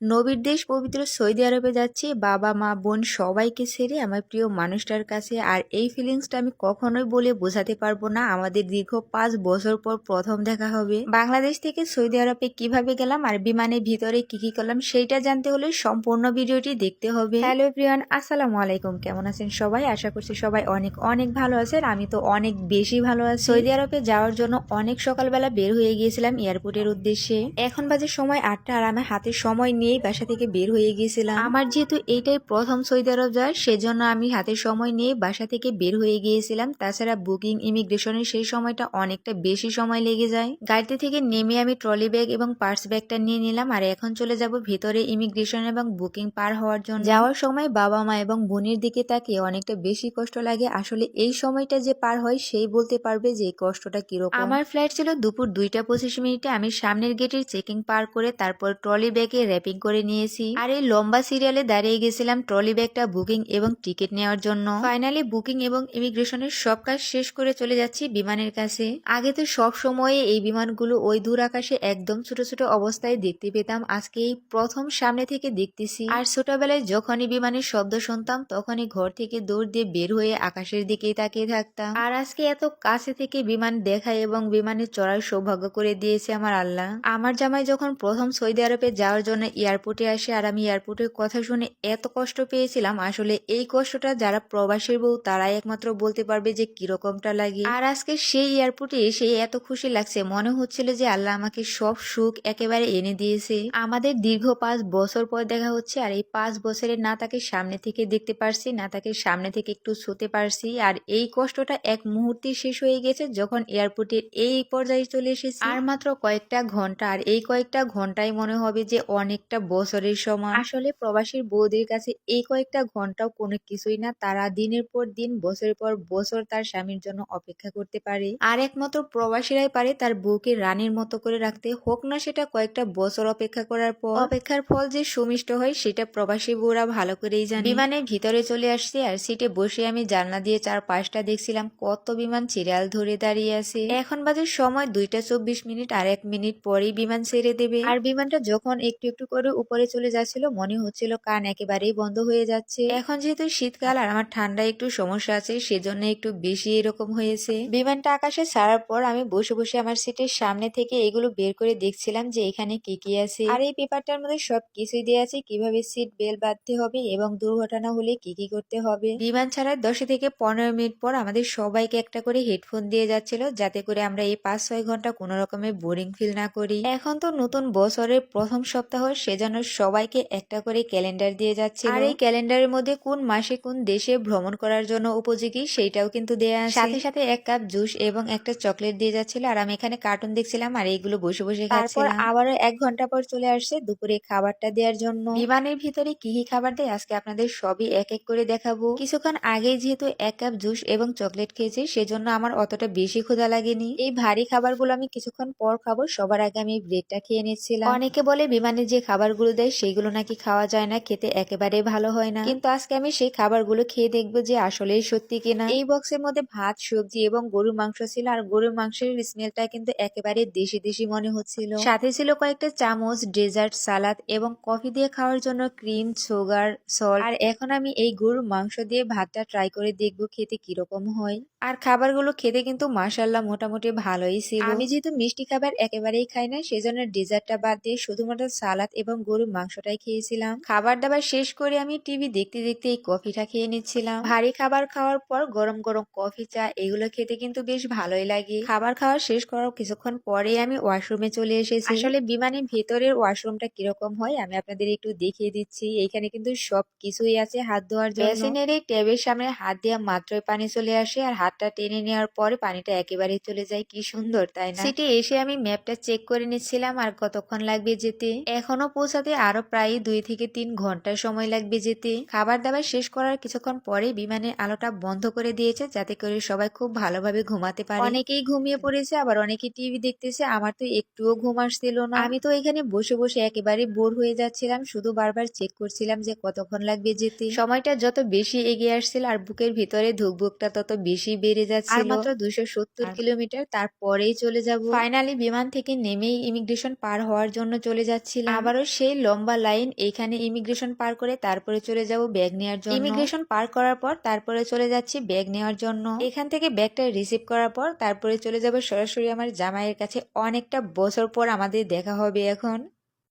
নবীর দেশ পবিত্র সৌদি আরবে যাচ্ছি, বাবা, মা, বোন সবাইকে ছেড়ে আমার প্রিয় মানুষটার কাছে। আর এই ফিলিংসটা আমি কখনোই বলে বোঝাতে পারব না। আমাদের দীর্ঘ পাঁচ বছর পর প্রথম দেখা হবে। বাংলাদেশ থেকে সৌদি আরবে কীভাবে গেলাম আর বিমানের ভিতরে কি কি করলাম সেইটা জানতে হলে সম্পূর্ণ ভিডিওটি দেখতে হবে। হ্যালো প্রিয়ান আসসালামু আলাইকুম। কেমন আছেন সবাই? আশা করছি সবাই অনেক অনেক ভালো আছেন। আমি তো অনেক বেশি ভালো আছি। সৌদি আরবে যাওয়ার জন্য অনেক সকালবেলা বের হয়ে গিয়েছিলাম এয়ারপোর্টের উদ্দেশ্যে। এখন বাজে সময় আটটা আর আমি হাতে সময় নিয়েই বাসা থেকে বের হয়ে গিয়েছিলাম। আমার যেহেতু এইটাই প্রথম সৌদি আরব যাওয়ার সেজন্য আমি হাতে সময় নিয়ে বাসা থেকে বের হয়ে গিয়েছিলাম। তাছাড়া বুকিং ইমিগ্রেশনের সেই সময়টা অনেকটা বেশি সময় লেগে যায়। গাড়িতে থেকে নেমে আমি ট্রলি ব্যাগ এবং পার্স ব্যাগটা নিয়ে নিলাম আর এখন চলে যাব ভেতরে ইমিগ্রেশন এবং বুকিং পার হওয়ার জন্য। যাওয়ার সময় বাবা মা এবং বোনের দিকে তাকিয়ে অনেকটা বেশি কষ্ট লাগে। আসলে এই সময়টা যে পার হয় সেই বলতে পারবে যে কষ্টটা কীরকম। আমার ফ্লাইট ছিল দুপুর দুইটা পঁচিশ মিনিটে। আমি সামনের গেটের চেকিং পার করে তারপর ট্রলি ব্যাগে র্যাপিং করে নিয়েছি। আর এই লম্বা সিরিয়ালে দাঁড়িয়ে গেছিলাম ট্রলি ব্যাগটা, বুকিং এবং টিকিট নেওয়ার জন্য। ফাইনালি বুকিং এবং ইমিগ্রেশনের সব কাজ শেষ করে চলে যাচ্ছি বিমানের কাছে। আগে তো সব সময়ে এই বিমানগুলো ওই দূর আকাশে একদম ছোট ছোট অবস্থায় দেখতে পেতাম। আজকে এই প্রথম সামনে থেকে দেখতেছি। আর ছোটবেলায় যখনই বিমানের শব্দ শুনতাম, তখনই ঘর থেকে দৌড় দিয়ে বের হয়ে আকাশের দিকেই তাকিয়ে থাকতাম। আর আজকে এত কাছে থেকে বিমান দেখা এবং বিমানে চড়ার সৌভাগ্য করে দিয়েছে আমার আল্লাহ। আমার জামাই যখন প্রথম সৌদি আরবে যাওয়ার জন্য এয়ারপোর্টে আসে আর আমি এয়ারপোর্টের কথা শুনে এত কষ্ট পেয়েছিলাম। আসলে এই কষ্টটা যারা প্রবাসীর বউ, তারাই একমাত্র বলতে পারবে যে কিরকমটা লাগে। আর আজকে সেই এয়ারপোর্টে এসে এত খুশি লাগছে। মনে হচ্ছিল যে আল্লাহ আমাকে সব সুখ একেবারে এনে দিয়েছে। আমাদের দীর্ঘ পাঁচ বছর পর দেখা হচ্ছে আর এই পাঁচ বছরে না তাকে সামনে থেকে দেখতে পারছি, না তাকে সামনে থেকে একটু ছুতে পারছি। আর এই কষ্টটা এক মুহূর্তে শেষ হয়ে গেছে যখন এয়ারপোর্টের এই পর্যায়ে চলে এসেছি। আর মাত্র কয়েকটা ঘণ্টা, আর এই কয়েকটা ঘন্টায় মনে হবে যে অনেকটা বছরের সময় আসলে প্রবাসীর বউদের কাছে এই কয়েকটা ঘন্টাও কোনো কিছুই না, তারা দিনের পর দিন, বছরের পর বছর তার স্বামীর জন্য অপেক্ষা করতে পারে। আর একমাত্র প্রবাসীরাই পারে তার বউকে রানীর মতো করে রাখতে। হোক না সেটা কয়েকটা বছর অপেক্ষা করার পর। অপেক্ষার ফল যে সুমিষ্ট হয়, সেটা প্রবাসী বউরা ভালো করেই জানে। বিমানের ভিতরে চলে আসছে আর সিটে বসে আমি জানলা দিয়ে চার পাঁচটা দেখছিলাম, কত বিমান সিরিয়াল ধরে দাঁড়িয়ে আছে। এখন বাজে সময় দুইটা চব্বিশ মিনিট আর এক মিনিট পরেই বিমান ছেড়ে দেবে। আর বিমানটা যখন একটু একটু করে উপরে চলে যাচ্ছিল, মনে হচ্ছিল কান একেবারেই বন্ধ হয়ে যাচ্ছে। এখন যেহেতু শীতকাল আর আমার ঠান্ডা একটু সমস্যা আছে, সেজন্য একটু বেশি এরকম হয়েছে। বিমানটা আকাশে ছাড়ার পর আমি বসে বসে আমার সিটের সামনে থেকে এগুলো বের করে দেখছিলাম যে এখানে কি কি আছে। আর এই পেপারটার মধ্যে সব কিছুই দেওয়া আছে, কীভাবে সিট বেল বাঁধতে হবে এবং দুর্ঘটনা হলে কি কি করতে হবে। বিমান ছাড়ার দশ থেকে পনেরো মিনিট পর আমাদের সবাইকে একটা করে হেডফোন দিয়ে যাচ্ছিল, যাতে করে আমরা এই পাঁচ ছয় ঘণ্টা কোনো রকমের বোরিং ফিল না করি। এখন তো নতুন বছরের প্রথম সপ্তাহ সেজন্য সবাইকে একটা করে ক্যালেন্ডার দিয়ে যাচ্ছে আর এই ক্যালেন্ডারের মধ্যে কোন মাসে কোন দেশে ভ্রমণ করার জন্য উপযোগী সেইটাও কিন্তু দেয়া আছে। সাথে সাথে এক কাপ জুস এবং একটা চকলেট দিয়ে যাচ্ছিল। আর আমি এখানে কার্টুন দেখছিলাম আর এইগুলো বসে বসে তারপর আবারও এক ঘণ্টা পর চলে আসছে দুপুরে খাবারটা দেওয়ার জন্য। বিমানের ভিতরে কি কি খাবার দেয় আজকে আপনাদের সবই এক এক করে দেখাবো। কিছুক্ষণ আগে যেহেতু এক কাপ জুস এবং চকলেট খেয়েছি সেজন্য আমার অতটা বেশি ক্ষুধা লাগেনি। এই ভারী খাবারগুলো আমি কিছুক্ষণ পর খাব। সবার আগে আমি ব্রেডটা খেয়ে নিচ্ছিলাম। অনেকে বলে বিমানের যে খাবারগুলো দেয়, সেগুলো নাকি খাওয়া যায় না, খেতে একেবারে ভালো হয় না। কিন্তু আজকে আমি সেই খাবারগুলো খেয়ে দেখব যে আসলেই সত্যি কিনা। এই বক্সের মধ্যে ভাত, সবজি এবং গরুর মাংস ছিল, আর গরুর মাংসের স্মেলটা কিন্তু একেবারে দেশি দেশি মনে হচ্ছিল। সাথে ছিল কয়েকটা চামচ, ডেজার্ট, সালাদ এবং কফি দিয়ে খাওয়ার জন্য ক্রিম, সুগার, সল্ট। আর এখন আমি এই গরুর মাংস দিয়ে ভাতটা ট্রাই করে দেখব খেতে কীরকম হয়। আর খাবারগুলো খেতে কিন্তু মাসাল্লাহ মোটামুটি ভালোই ছিল। আমি যেহেতু মিষ্টি খাবার একেবারেই খাই না, সেজন্য ডেজার্টটা বাদ দিয়ে শুধুমাত্র সালাদ এবং গরুর মাংসটাই খেয়েছিলাম। খাবার দাবার শেষ করে আমি টিভি দেখতে দেখতে এই কফিটা খেয়ে নিচ্ছিলাম। ভারী খাবার খাওয়ার পর গরম গরম কফি, চা এগুলো খেতে কিন্তু বেশ ভালোই লাগে। খাবার খাওয়া শেষ করার কিছুক্ষণ পরে আমি ওয়াশরুমে চলে এসেছি। আসলে বিমানের ভেতরের ওয়াশরুমটা কীরকম হয় আমি আপনাদের একটু দেখিয়ে দিচ্ছি। এখানে কিন্তু সব কিছুই আছে হাত ধোয়ার জন্য। এই ট্যাবের সামনে হাত দেওয়া মাত্রই পানি চলে আসে আর হাতটা টেনে নেওয়ার পরে পানিটা একেবারেই চলে যায়। কি সুন্দর, তাই না? সিটে এসে আমি ম্যাপটা চেক করে নিচ্ছিলাম আর কতক্ষণ লাগবে যেতে। এখনও পৌঁছাতে আরও প্রায় দুই থেকে তিন ঘণ্টা সময় লাগবে যেতে। খাবার দাবার শেষ করার কিছুক্ষণ পরে বিমানের আলোটা বন্ধ করে দিয়েছে যাতে করে সবাই খুব ভালোভাবে ঘুমাতে পারে। অনেকেই ঘুমিয়ে পড়েছে আবার অনেকেই টিভি দেখতেছে আমার তো একটুও ঘুম আসছিল না। আমি তো এখানে বসে বসে একেবারে বোর হয়ে যাচ্ছিলাম শুধু বারবার চেক করছিলাম যে কতক্ষণ লাগবে যেতে। সময়টা যত বেশি এগিয়ে আসছিল আর বুকের ভিতরে ধুকবুকটা তত বেশি বেড়ে যাচ্ছিল। মাত্র দুশো সত্তর কিলোমিটার তারপরেই চলে যাব। ফাইনালি বিমান থেকে নেমেই ইমিগ্রেশন পার হওয়ার জন্য চলে যাচ্ছিলাম। আবারও সেই লম্বা লাইন এইখানে ইমিগ্রেশন পার করে তারপরে চলে যাব ব্যাগ নেওয়ার জন্য। ইমিগ্রেশন পার করার পর তারপরে চলে যাচ্ছি ব্যাগ নেওয়ার জন্য। এখান থেকে ব্যাগটা রিসিভ করার পর তারপরে চলে যাব সরাসরি আমার জামাইয়ের কাছে। অনেকটা বছর পর আমাদের দেখা হবে এখন।